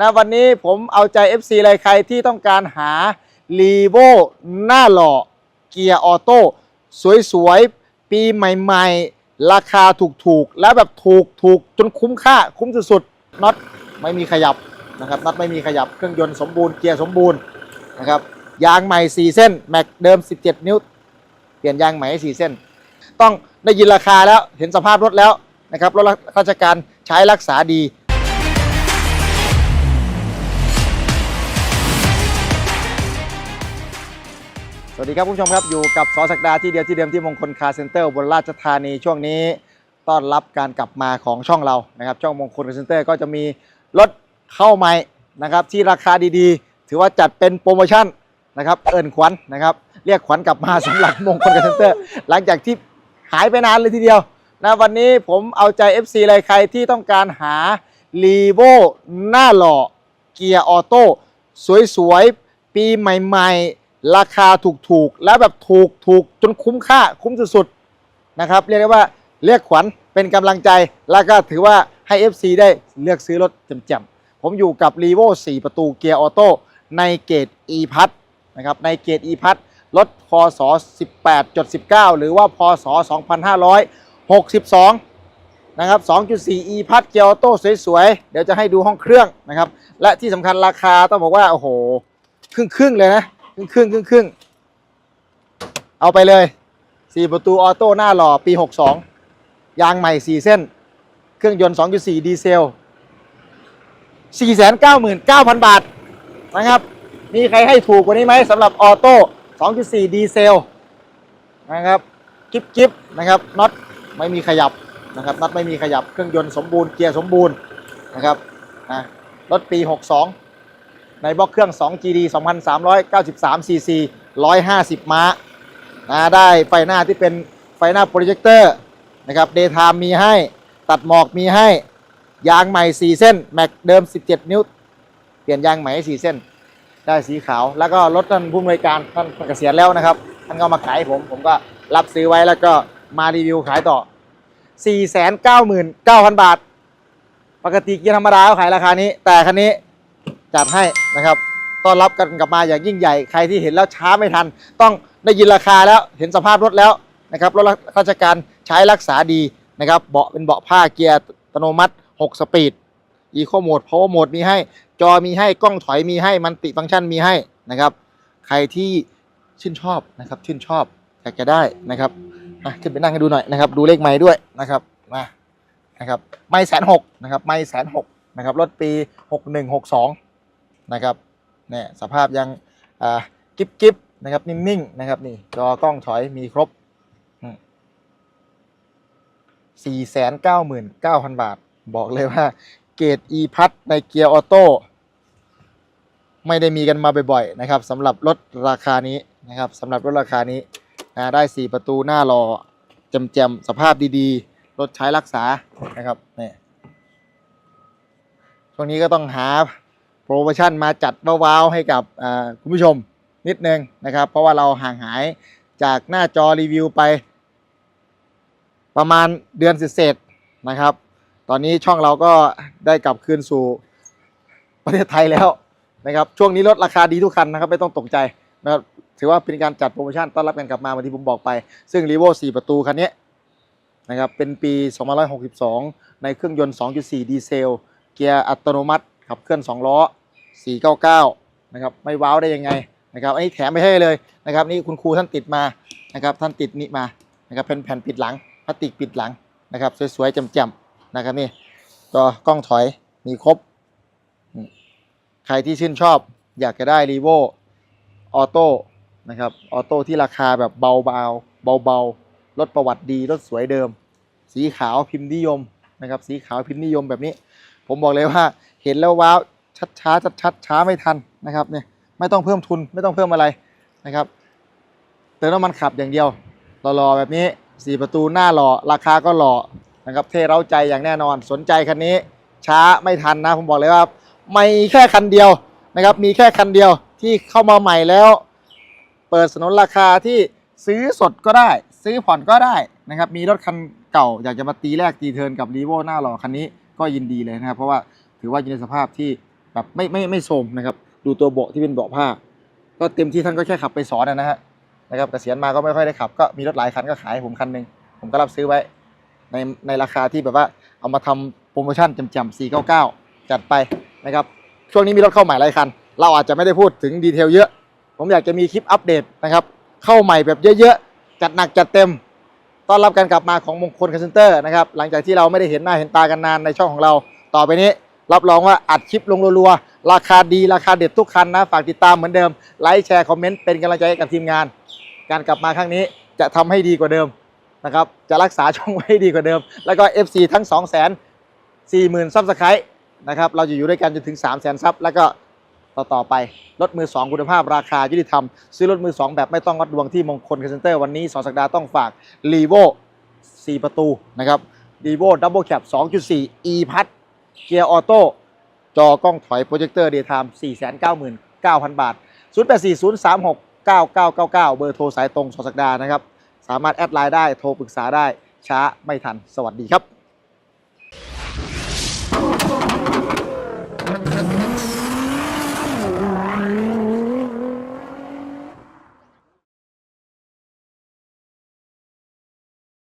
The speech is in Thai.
นะวันนี้ผมเอาใจ FC เลยใครที่ต้องการหา r ีโวหน้าหล่อ เกียร์ออโต้สวยๆ ปีใหม่ๆ ราคาถูกๆ แล้วแบบถูกถูกจนคุ้มค่าคุ้มสุดๆน็อตไม่มีขยับนะครับน็อตไม่มีขยับเครื่องยนต์สมบูรณ์เกียร์สมบูรณ์นะครับยางใหม่ 4 เส้น แม็กเดิม 17 นิ้ว เปลี่ยนยางใหม่ให้4เส้น ต้องได้ยินราคาแล้วเห็นสภาพรถแล้วนะครับรถราชการใช้รักษาดี สวัสดีครับคุณผู้ชมครับอยู่กับสอสักดาที่เดียวที่เดิมที่มงคลคาร์เซ็นเตอร์บนราชธานีช่วงนี้ต้อนรับการกลับมาของช่องเรานะครับช่องมงคลคาร์เซ็นเตอร์ก็จะมีรถเข้าใหม่นะครับที่ราคาดีๆ ถือว่าจัดเป็นโปรโมชั่นนะครับเอิญขวัญนะครับเรียกขวัญกลับมาสำหรับมงคลคาร์เซ็นเตอร์ หลังจากที่หายไปนานเลยทีเดียวนะวันนี้ผมเอาใจ FC เลยใครที่ต้องการหา r ีโวหน้าหล่อเกียร์ออโต้สวยๆปีใหม่ ๆ ราคาถูกๆ แล้วแบบถูกถูกจนคุ้มค่าคุ้มสุดๆนะครับ เรียกได้ว่าเรียกขวัญเป็นกำลังใจ แล้วก็ถือว่าให้ FC ได้เลือกซื้อรถจ่มๆผมอยู่กับ r ีโว4 ประตูเกียร์ออโต้ในเกรด e พัทนะครับในเกรด e พัทรถพศ 18.19 หรือว่าพศ 2562นะครับ 2.4 e พัทเกียร์ออโต้สวยๆ เดี๋ยวจะให้ดูห้องเครื่องนะครับ และที่สำคัญราคาต้องบอกว่า โอ้โห ครึ่งๆ เลยนะ ครึ่งครึ่งครึ่งครึ่งเอาไปเลย4ประตูออโต้หน้าหล่อปี62ยางใหม่4เส้น เครื่องยนต์2.4ดีเซล499,000บาทนะครับ มีใครให้ถูกกว่านี้ไหมสำหรับออโต้2.4ดีเซลนะครับกิ๊บกิ๊บนะครับน็อตไม่มีขยับนะครับน็อตไม่มีขยับเครื่องยนต์สมบูรณ์เกียร์สมบูรณ์นะครับนะรถปี 62 ในบล็อกเครื่อง 2 GD 2,393 cc 150 ม้านะได้ไฟหน้าที่เป็นไฟหน้าโปรเจคเตอร์นะครับเดย์ไทม์มีให้ตัดหมอกมีให้ ยางใหม่ 4 เส้น แม็กเดิม 17 นิ้ว เปลี่ยนยางใหม่ให้4เส้น ได้สีขาว แล้วก็รถท่านผู้อำนวยการท่านเกษียณแล้วนะครับ ท่านก็มาขายผม ผมก็รับซื้อไว้แล้วก็มารีวิวขายต่อ 499,000 บาท ปกติเกียร์ธรรมดาเขาขายราคานี้ แต่คันนี้ จัดให้นะครับต้อนรับกันกลับมาอย่างยิ่งใหญ่ใครที่เห็นแล้วช้าไม่ทัน ต้องได้ยินราคาแล้วเห็นสภาพรถแล้วนะครับรถราชการใช้รักษาดีนะครับเบาะเป็นเบาะผ้าเกียร์อัตโนมัติ 6 สปีดอีโคโหมดพาวเวอร์โหมดมีให้ จอมีให้กล้องถอยมีให้มันติฟังก์ชันมีให้นะครับ ใครที่ชื่นชอบนะครับชื่นชอบอยากจะได้นะครับมาขึ้นไปนั่งกันดูหน่อยนะครับ ดูเลขไม้ด้วยนะครับมานะครับ ไม่แสนหกนะครับ ไม่แสนหกนะครับ รถปีหกห นะครับเนี่ยสภาพยังอ่ากิ๊บกิ๊บนะครับนิ่งๆนะครับนี่จอกล้องถอยมีครบสี่แสนเก้าหมื่นเก้าพันบาท บอกเลยว่า เกรด e พัทในเกียร์ออโต้ไม่ได้มีกันมาบ่อยๆนะครับสำหรับรถราคานี้นะครับสำหรับรถราคานี้นะได้ 4 ประตูหน้ารอแจมๆสภาพดีๆ รถใช้รักษานะครับนี่ช่วงนี้ก็ต้องหา โปรโมชั่นมาจัดว้าวๆให้กับคุณผู้ชมนิดนึงนะครับ เพราะว่าเราห่างหายจากหน้าจอรีวิวไป ประมาณเดือนเศษนะครับ ตอนนี้ช่องเราก็ได้กลับคืนสู่ประเทศไทยแล้วนะครับช่วงนี้ลดราคาดีทุกคันนะครับไม่ต้องตกใจนะครับถือว่าเป็นการจัดโปรโมชั่นต้อนรับกันกลับมาเหมือนที่ผมบอกไป ซึ่ง r ีโว4 ประตูคันนี้นะครับเป็นปี 2562 ในเครื่องยนต์ 2.4 ดีเซล เกียร์อัตโนมัติ ขับเคลื่อน2ล้อ 499 นะครับ ไม่ว้าวได้ยังไงนะครับ อันนี้แถมไปให้เลยนะครับ นี่คุณครูท่านติดมานะครับ ท่านติดนี่มานะครับเป็นแผ่นปิดหลังพลาสติกปิดหลังนะครับ สวยๆแจมๆนะครับนี่ก็กล้องถอยมีครบ ใครที่ชื่นชอบอยากจะได้รีโวออโต้นะครับออโต้ที่ราคาแบบเบาๆเบาๆรถประวัติดีรถสวยเดิม สีขาวพิมพ์นิยมนะครับ สีขาวพิมพ์นิยมแบบนี้ ผมบอกเลยว่าเห็นแล้วว้าวชัดช้าชัดชัดช้าไม่ทันนะครับเนี่ยไม่ต้องเพิ่มทุนไม่ต้องเพิ่มอะไรนะครับเติมน้ำมันขับอย่างเดียวรอๆแบบนี้สี่ประตูหน้าหล่อราคาก็หล่อนะครับเท่เร้าใจอย่างแน่นอน สนใจคันนี้ช้าไม่ทันนะ ผมบอกเลยว่าไม่แค่คันเดียวนะครับมีแค่คันเดียวที่เข้ามาใหม่แล้ว เปิดสนนราคาที่ซื้อสดก็ได้ ซื้อผ่อนก็ได้นะครับมีรถคันเก่าอยากจะมาตีแรกตีเทินกับรีโวหน้าหล่อคันนี้ ก็ยินดีเลยนะครับ เพราะว่าถือว่าอยู่ในสภาพที่แบบไม่ไม่ไม่โทมนะครับ ดูตัวเบาะที่เป็นเบาะผ้า ก็เต็มที่ท่านก็แค่ขับไปสอนนะฮะนะครับเกษียณมาก็ไม่ค่อยได้ขับ ก็มีรถหลายคันก็ขายผมคันหนึ่งผมก็รับซื้อไว้ในในราคาที่แบบว่าเอามาทำโปรโมชั่นจำๆ499 จัดไปนะครับ ช่วงนี้มีรถเข้าใหม่หลายคัน เราอาจจะไม่ได้พูดถึงดีเทลเยอะ ผมอยากจะมีคลิปอัปเดตนะครับ เข้าใหม่แบบเยอะๆ จัดหนักจัดเต็ม ต้อนรับการกลับมาของมงคลคอนเซนเตอร์นะครับหลังจากที่เราไม่ได้เห็นหน้าเห็นตากันนานในช่องของเรา ต่อไปนี้ รับรองว่าอัดคลิปลงรัวๆราคาดีราคาเด็ดทุกคันนะ ฝากติดตามเหมือนเดิมไลค์แชร์คอมเมนต์เป็นกำลังใจให้กับทีมงาน การกลับมาครั้งนี้จะทำให้ดีกว่าเดิมนะครับจะรักษาช่องไว้ให้ดีกว่าเดิม แล้วก็ FC ทั้ง2 0 0 0 0 0 40,000 ซับสไครต์นะครับเราจะอยู่ด้วยกันจนถึง 3 0 0 0 0 0ซับแล้วก็ ต่อต่อไป รถมือ 2 คุณภาพราคายุติธรรม ซื้อรถมือ 2 แบบไม่ต้องวัดดวงที่มงคลคอนเซนเตอร์วันนี้สอสักดาห์ต้องฝาก r e v o 4ประตูนะครับ r e v o Double Cab 2.4 e พัดเกียร์ออโต้จอกล้องถอยโปรเจคเตอร์ Daytime 499,000 บาท 084036 9999 เบอร์โทรสายตรงสอสักดานะครับ สามารถแอดไลน์ได้โทรปรึกษาได้ช้าไม่ทัน สวัสดีครับ